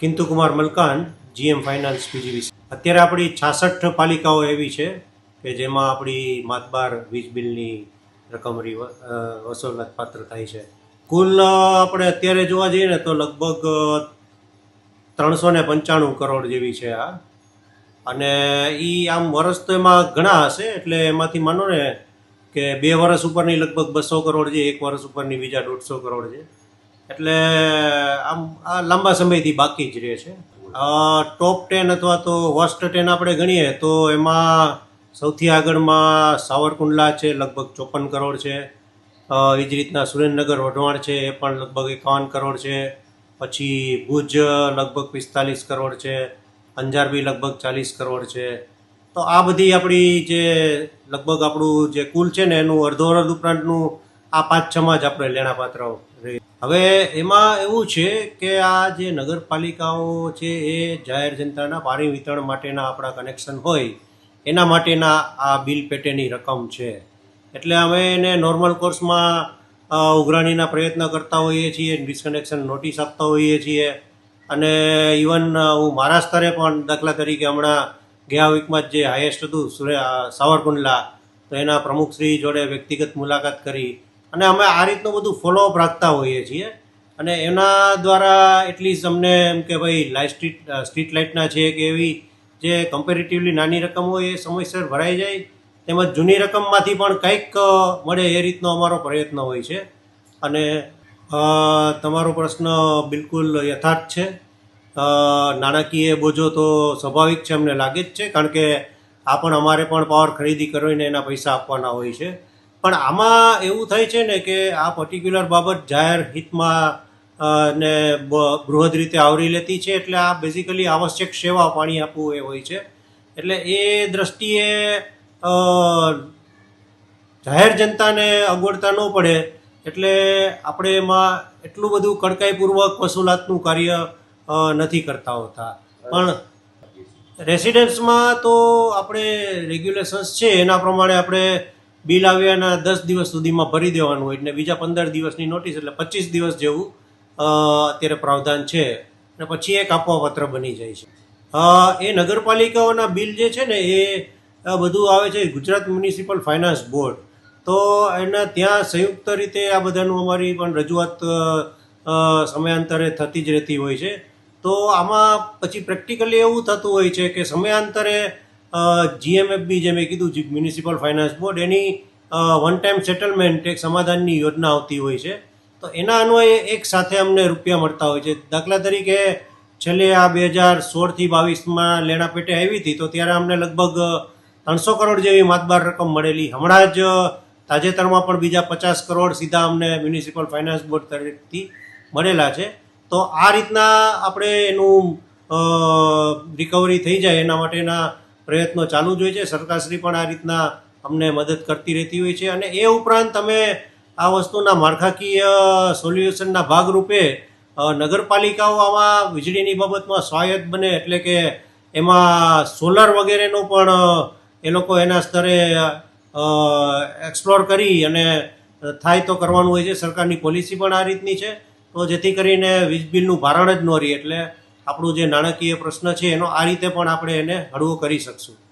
કિંતુકુમાર મલકાન, GM finance પીજીવીસી અત્યારે આપણી છાસઠ પાલિકાઓ એવી છે કે જેમાં આપણી માતબાર વીજ બિલની રકમ વસૂલાત પાત્ર થાય છે. કુલ આપણે અત્યારે જોવા જઈએ ને તો લગભગ ત્રણસો ને પંચાણું કરોડ જેવી છે આ. અને એ આમ વર્ષ તો એમાં ઘણા હશે, એટલે એમાંથી માનો ને કે બે વર્ષ ઉપરની લગભગ બસો કરોડ છે, એક વર્ષ ઉપરની બીજા દોઢસો કરોડ છે. એટલે આમ આ લાંબા સમયથી બાકી જ રહે છે. ટોપ ટેન અથવા તો વર્સ્ટ ટેન આપણે ગણીએ તો એમાં સૌથી આગળમાં સાવરકુંડલા છે, લગભગ ચોપન કરોડ છે. એ જ રીતના સુરેન્દ્રનગર, વઢવાણ છે, એ પણ લગભગ એકાવન કરોડ છે. પછી ભુજ લગભગ પિસ્તાલીસ કરોડ છે. અંજાર બી લગભગ ચાલીસ કરોડ છે. તો આ બધી આપણી જે લગભગ આપણું જે કુલ છે ને એનું અડધો અડધ ઉપરાંતનું આ પાંચ છમાં જ આપણે લેણાપાત્ર રહી. હવે એમાં એવું છે કે આ જે નગરપાલિકાઓ છે એ જાહેર જનતાના પાણી વિતરણ માટેના આપણા કનેક્શન હોય, એના માટેના આ બિલ પેટેની રકમ છે. એટલે અમે એને નોર્મલ કોર્સમાં ઉઘરાણીના પ્રયત્ન કરતા હોઈએ છીએ, ડિસકનેક્શન નોટિસ આપતા હોઈએ છીએ. અને ઇવન હું મારા સ્તરે પણ દાખલા તરીકે હમણાં ગયા વીકમાં જ હાઈએસ્ટ હતું, સુરે સાવરકુંડલા, તો એના પ્રમુખશ્રી જોડે વ્યક્તિગત મુલાકાત કરી. અને અમે આ રીતનું બધું ફોલોઅપ રાખતા હોઈએ છીએ. અને એના દ્વારા એટલીસ્ટ અમને એમ કે ભાઈ લાઇટ સ્ટ્રીટ સ્ટ્રીટ લાઇટના છે કે એવી જે કમ્પેરેટિવલી નાની રકમ હોય એ સમયસર ભરાઈ જાય. તેમજ જૂની રકમમાંથી પણ કંઈક મળે એ રીતનો અમારો પ્રયત્ન હોય છે. અને તમારો પ્રશ્ન બિલકુલ યથાર્થ છે. નાણાકીય બોજો તો સ્વાભાવિક છે, અમને લાગે જ છે, કારણ કે આ પણ અમારે પણ પાવર ખરીદી કરીને એના પૈસા આપવાના હોય છે. પણ આમાં એવું થાય છે ને કે આ પર્ટિક્યુલર બાબત જાહેર હિતમાં ને બૃહદ રીતે આવરી લેતી છે એટલે આ બેઝિકલી આવશ્યક સેવા પાણી આપવું એ હોય છે. એટલે એ દ્રષ્ટિએ જાહેર જનતાને અગવડતા ન પડે એટલે આપણે એમાં એટલું બધું કડકાઈપૂર્વક વસૂલાતનું કાર્ય નથી કરતા હોતા. પણ રેસિડેન્સમાં તો આપણે રેગ્યુલેશન્સ છે એના પ્રમાણે આપણે બિલ આવ્યાના દસ દિવસ સુધીમાં ભરી દેવાનું હોય. એટલે બીજા પંદર દિવસની નોટિસ એટલે પચીસ દિવસ જેવું અત્યારે પ્રાવધાન છે. અને પછી એક આપવાપત્ર બની જાય છે. એ નગરપાલિકાઓના બિલ જે છે ને, એ બધું આવે છે ગુજરાત મ્યુનિસિપલ ફાઇનાન્સ બોર્ડ. તો એના ત્યાં સંયુક્ત રીતે આ બધાનું અમારી પણ રજૂઆત સમયાંતરે થતી જ રહેતી હોય છે. તો આમાં પછી પ્રેક્ટિકલી એવું થતું હોય છે કે સમયાંતરે જીએમએફબી જે મેં કીધું મ્યુનિસિપલ ફાઇનાન્સ બોર્ડ એની વન ટાઈમ સેટલમેન્ટ એક સમાધાનની યોજના આવતી હોય છે. તો એના અન્વયે એક સાથે અમને રૂપિયા મળતા હોય છે. દાખલા તરીકે છેલ્લે આ બે હજાર સોળથી બાવીસમાં લેણા પેટે આવી હતી, તો ત્યારે અમને લગભગ ત્રણસો કરોડ જેવી માતબાર રકમ મળેલી. હમણાં જ તાજેતરમાં પણ બીજા પચાસ કરોડ સીધા અમને મ્યુનિસિપલ ફાઇનાન્સ બોર્ડ તરફથી મળેલા છે. તો આ રીતના આપણે એનું રિકવરી થઈ જાય એના માટેના પ્રયત્નો ચાલુ જ હોય છે. સરકારશ્રી પણ આ રીતના અમને મદદ કરતી રહેતી હોય છે અને એ ઉપરાંત અમે આ વસ્તુના માળખાકીય સોલ્યુશનના ભાગરૂપે નગરપાલિકાઓ આમાં વીજળીની બાબતમાં સ્વાયત્ત બને એટલે કે એમાં સોલર વગેરેનો પણ એ લોકો એના સ્તરે એક્સપ્લોર કરી અને થાય તો કરવાનું હોય છે. સરકારની પોલિસી પણ આ રીતની છે. તો જેથી કરીને વીજ બિલનું ભારણ જ ન રહે એટલે આપણું જે નાણાકીય પ્રશ્ન છે એનો આ રીતે પણ આપણે એને હળવો કરી શકશું.